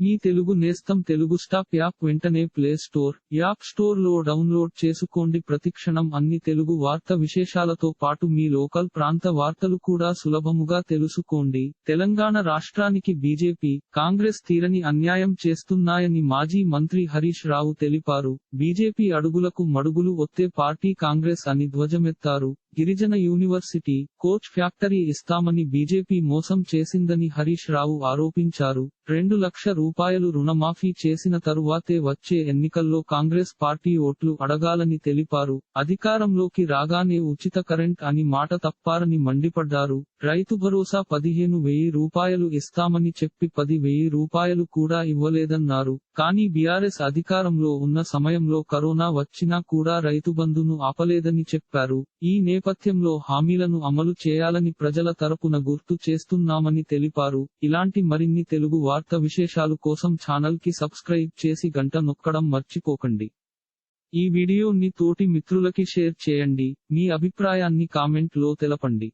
మీ తెలుగు నేస్తం Telugu stop app వెంటనే play store app స్టోర్లో డౌన్లోడ్ చేసుకోండి. ప్రతిక్షణం అన్ని తెలుగు వార్త విశేషాలతో పాటు మీ లోకల్ ప్రాంత వార్తలు కూడా సులభముగా తెలుసుకోండి. తెలంగాణ రాష్ట్రానికి బీజేపీ కాంగ్రెస్ తీరని అన్యాయం చేస్తున్నాయని మాజీ మంత్రి హరీష్ రావు తెలిపారు. బీజేపీ అడుగులకు మడుగులు ఒత్తే పార్టీ కాంగ్రెస్ అని ధ్వజమెత్తారు. గిరిజన యూనివర్సిటీ కోచ్ ఫ్యాక్టరీ ఇస్తామని బీజేపీ మోసం చేసిందని హరీష్ రావు ఆరోపించారు. రెండు లక్ష రూపాయలు రుణమాఫీ చేసిన తరువాతే వచ్చే ఎన్నికల్లో కాంగ్రెస్ పార్టీ ఓట్లు అడగాలని తెలిపారు. అధికారంలోకి రాగానే ఉచిత కరెంట్ అని మాట తప్పారని మండిపడ్డారు. రైతు భరోసా పదిహేను వెయ్యి రూపాయలు ఇస్తామని చెప్పి పది వెయ్యి రూపాయలు కూడా ఇవ్వలేదన్నారు. కానీ బీఆర్ఎస్ అధికారంలో ఉన్న సమయంలో కరోనా వచ్చినా కూడా రైతు బంధును ఆపలేదని చెప్పారు. ఈ నేపథ్యంలో హామీలను అమలు చేయాలని ప్రజల తరపున గుర్తు చేస్తున్నామని తెలిపారు. ఇలాంటి మరిన్ని తెలుగు వార్త విశేషాలు కోసం ఛానల్కి సబ్స్క్రైబ్ చేసి గంట నొక్కడం మర్చిపోకండి. ఈ వీడియోని తోటి మిత్రులకి షేర్ చేయండి. మీ అభిప్రాయాన్ని కామెంట్లో తెలపండి.